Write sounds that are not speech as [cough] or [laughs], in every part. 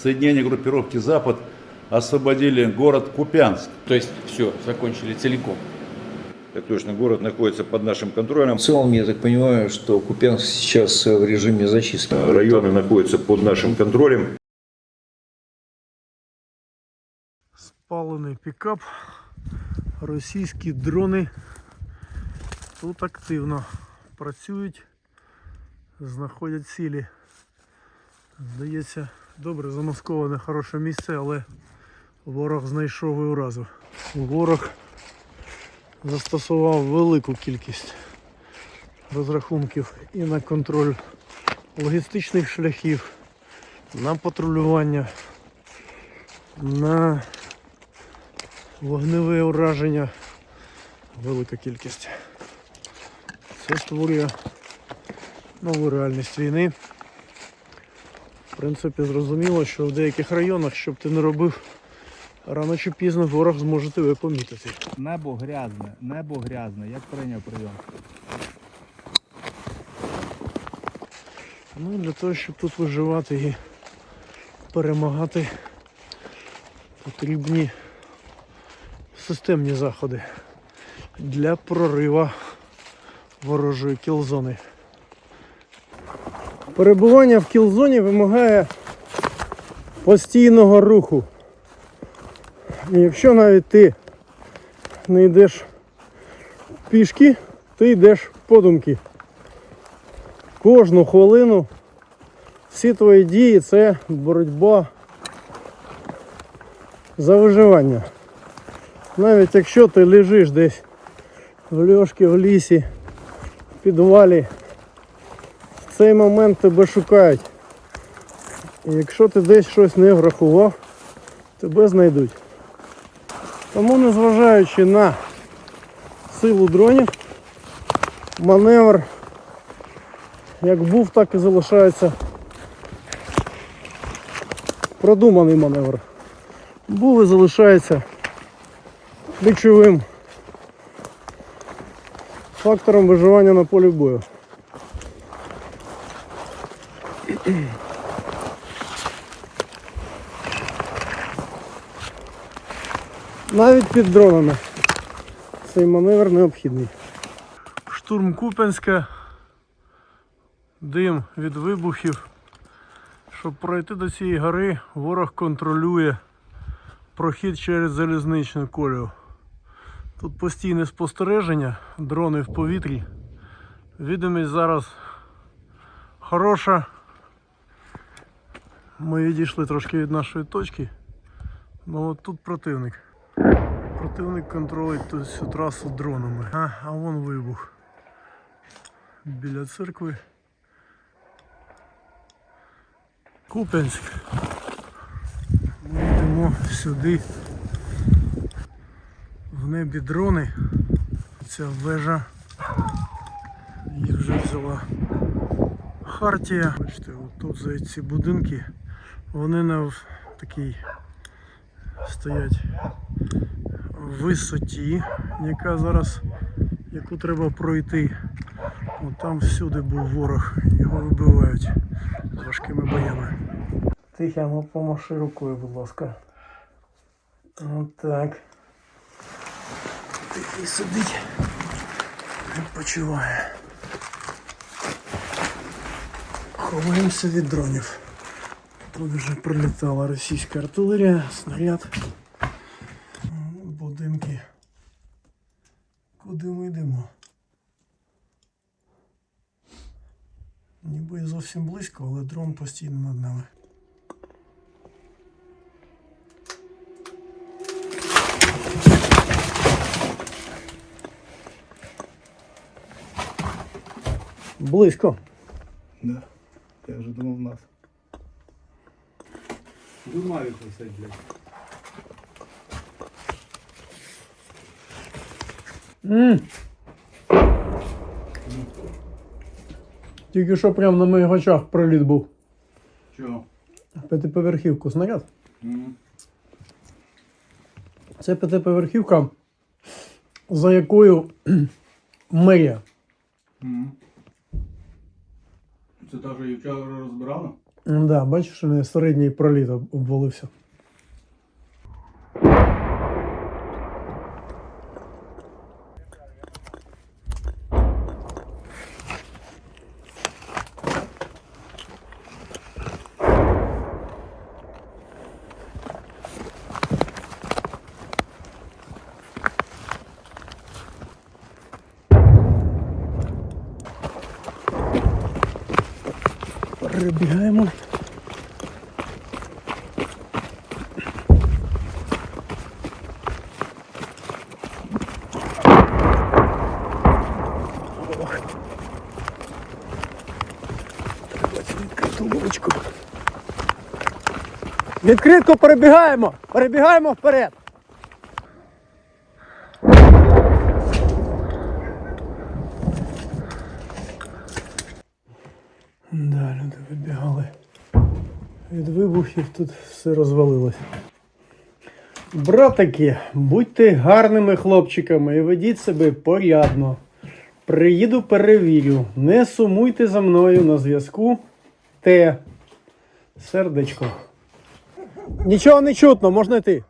соединения группировки «Запад» освободили город Купянск. То есть все, закончили целиком. Так точно, город находится под нашим контролем. В целом, я так понимаю, что Купянск сейчас в режиме зачистки. Районы находятся под нашим контролем. Спалений пікап. Російські дрони тут активно працюють, знаходять цілі. Здається, добре замасковане хороше місце, але ворог знайшов і уразив. Ворог застосував велику кількість розрахунків і на контроль логістичних шляхів, на патрулювання, на вогневе ураження. Велика кількість. Це створює нову реальність війни. В принципі, зрозуміло, що в деяких районах, щоб ти не робив, рано чи пізно ворог зможе тебе помітити. Небо грязне, небо грязне. Як прийняв прийом? Ну, для того, щоб тут виживати і перемагати, потрібні системні заходи для прорива ворожої кілзони. Перебування в кілзоні вимагає постійного руху. І якщо навіть ти не йдеш пішки, ти йдеш подумки. Кожну хвилину всі твої дії це боротьба за виживання. Навіть якщо ти лежиш десь в льошки в лісі, в підвалі, цей момент тебе шукають. І якщо ти десь щось не врахував, тебе знайдуть. Тому незважаючи на силу дронів, маневр як був, так і залишається продуманий маневр. Був і залишається ключовим фактором виживання на полі бою. Навіть під дронами цей маневр необхідний. Штурм Купенська дим від вибухів. Щоб пройти до цієї гори, ворог контролює прохід через залізничну колію. Тут постійне спостереження, дрони в повітрі. Відомість зараз хороша. Ми відійшли трошки від нашої точки. Ну от тут противник. Противник контролює ту всю трасу дронами. А, а вон вибух. Біля церкви. Купенськ. Ми йдемо сюди. В небі дрони. Ця вежа. Їх вже взяла Хартія. Бачите, тут за ці будинки. Вони на такій стоять в висоті, яка зараз, яку треба пройти. От там всюди був ворог, його вибивають з важкими боями. Тихо, ну помаши рукою, будь ласка. От так. Тихий сидить. Відпочиває. Ховаємося від дронів. Тут вже прилітала російська артилерія, снаряд. Будинки. Куди ми йдемо? Ніби зовсім близько, але дрон постійно над нами. Близько. Да. Я вже думав нас. Думаю, висить, блядь. Тільки що прямо на моїх очах проліт був. Чого? П'ятиповерхівку снаряд. Мгм. Це п'ятиповерхівка, за якою мерія. Мгм. Це та, що і вчора розбирали? Да, бачиш, у мене середній проліт обвалився. Перебігаємо. Відкритку перебігаємо! Перебігаємо вперед! Да, люди вибігали. Від вибухів тут все розвалилось. Братики, будьте гарними хлопчиками і ведіть себе порядно. Приїду, перевірю. Не сумуйте за мною на зв'язку. Те. Сердечко. Нічого не чутно, можна йти.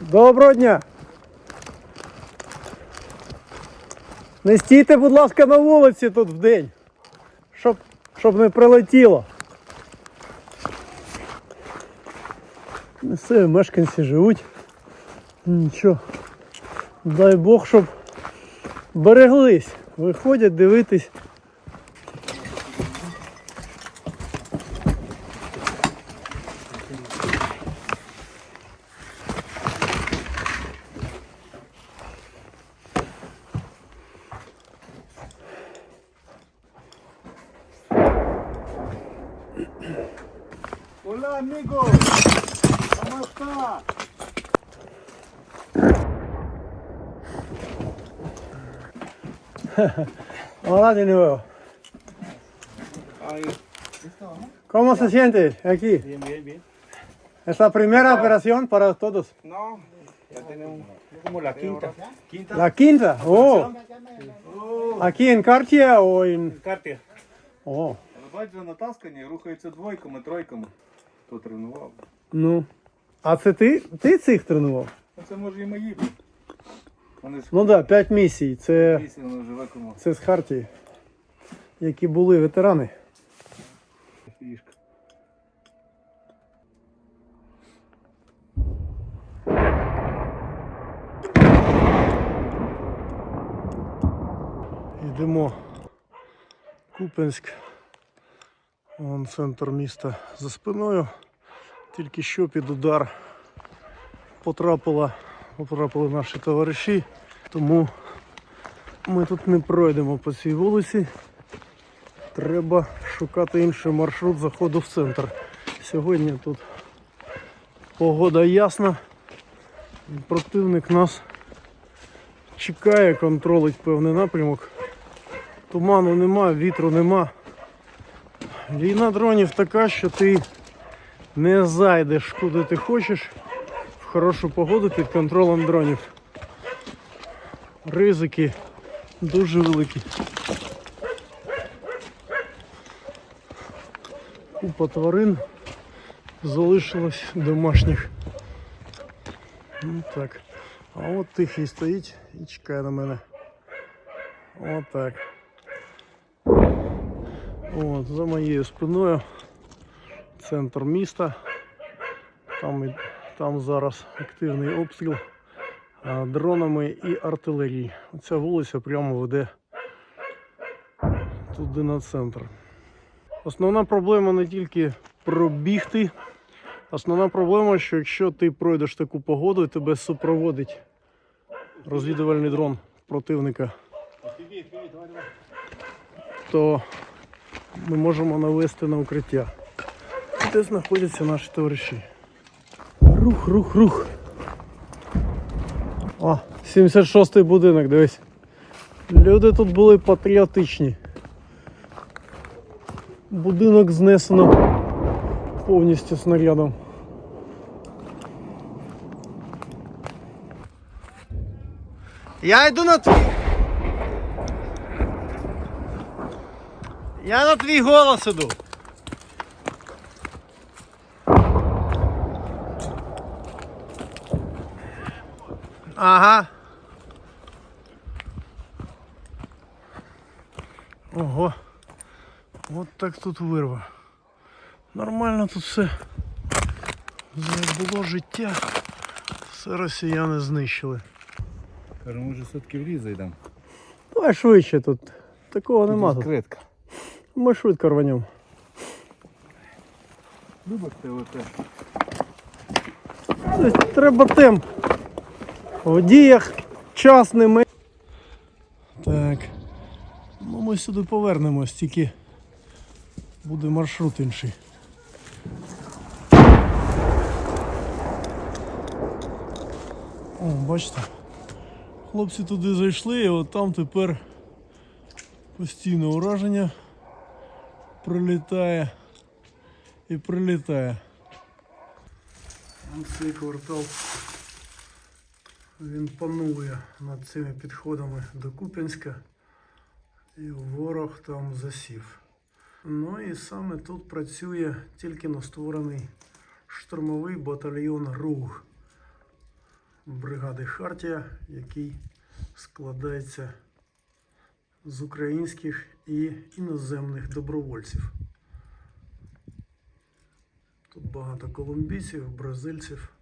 Доброго дня! Не стійте, будь ласка, на вулиці тут вдень, щоб, щоб не прилетіло. Місцеві мешканці живуть. Нічого. Дай Бог, щоб береглись. Виходять дивитись. Hola, amigo. ¿Cómo está? [laughs] Hola de nuevo. ¿Cómo se siente aquí? Bien, bien, bien. Es la primera operación para todos. No, ya tenemos como la quinta. Quinta. La quinta. Oh. Aquí en Cartier o en... Карті. О, Бачите, натаскані, рухаються двойками, тройками. Хто тренував? ну. А це ти, ти цих тренував? Ну це може і мої. Вони ж Ну так, да, 5 місій. Це, місці, воно живе кому. це з Хартії, які були ветерани. Фішка. Йдемо. Купенськ. Вон центр міста за спиною. Тільки що під удар потрапила, потрапили наші товариші, тому ми тут не пройдемо по цій вулиці. Треба шукати інший маршрут заходу в центр. Сьогодні тут погода ясна. Противник нас чекає, контролить певний напрямок. Туману нема, вітру нема. Війна дронів така, що ти не зайдеш куди ти хочеш в хорошу погоду під контролем дронів. Ризики дуже великі. Купа тварин залишилось домашніх. Ну так. А от тихий стоїть і чекає на мене. Отак. От, за моєю спиною центр міста. Там, там зараз активний обстріл дронами і артилерією. Ця вулиця прямо веде туди на центр. Основна проблема не тільки пробігти. Основна проблема, що якщо ти пройдеш таку погоду і тебе супроводить розвідувальний дрон противника, то ми можемо навести на укриття. Де знаходяться наші товариші. Рух, рух, рух. О, 76-й будинок, дивись. Люди тут були патріотичні. Будинок знесено повністю снарядом. Я йду на твій. Я на твій голос іду. Ага. Ого. От так тут вирва. Нормально тут все. Було життя. Все росіяни знищили. Кажу, може все-таки в ліс зайдемо. Давай швидше тут. Такого нема тут. Ми швидко рванемо. Вибачте, оце. Тобто Треба темп. В діях час не ми. Так. Ну ми сюди повернемось, тільки буде маршрут інший. О, бачите. Хлопці туди зайшли, і от там тепер постійне ураження прилітає і прилітає. Ось Цей квартал він панує над цими підходами до Куп'янська і ворог там засів. Ну і саме тут працює тільки но створений штурмовий батальйон РУГ бригади Хартія, який складається з українських і іноземних добровольців. Тут багато колумбійців, бразильців.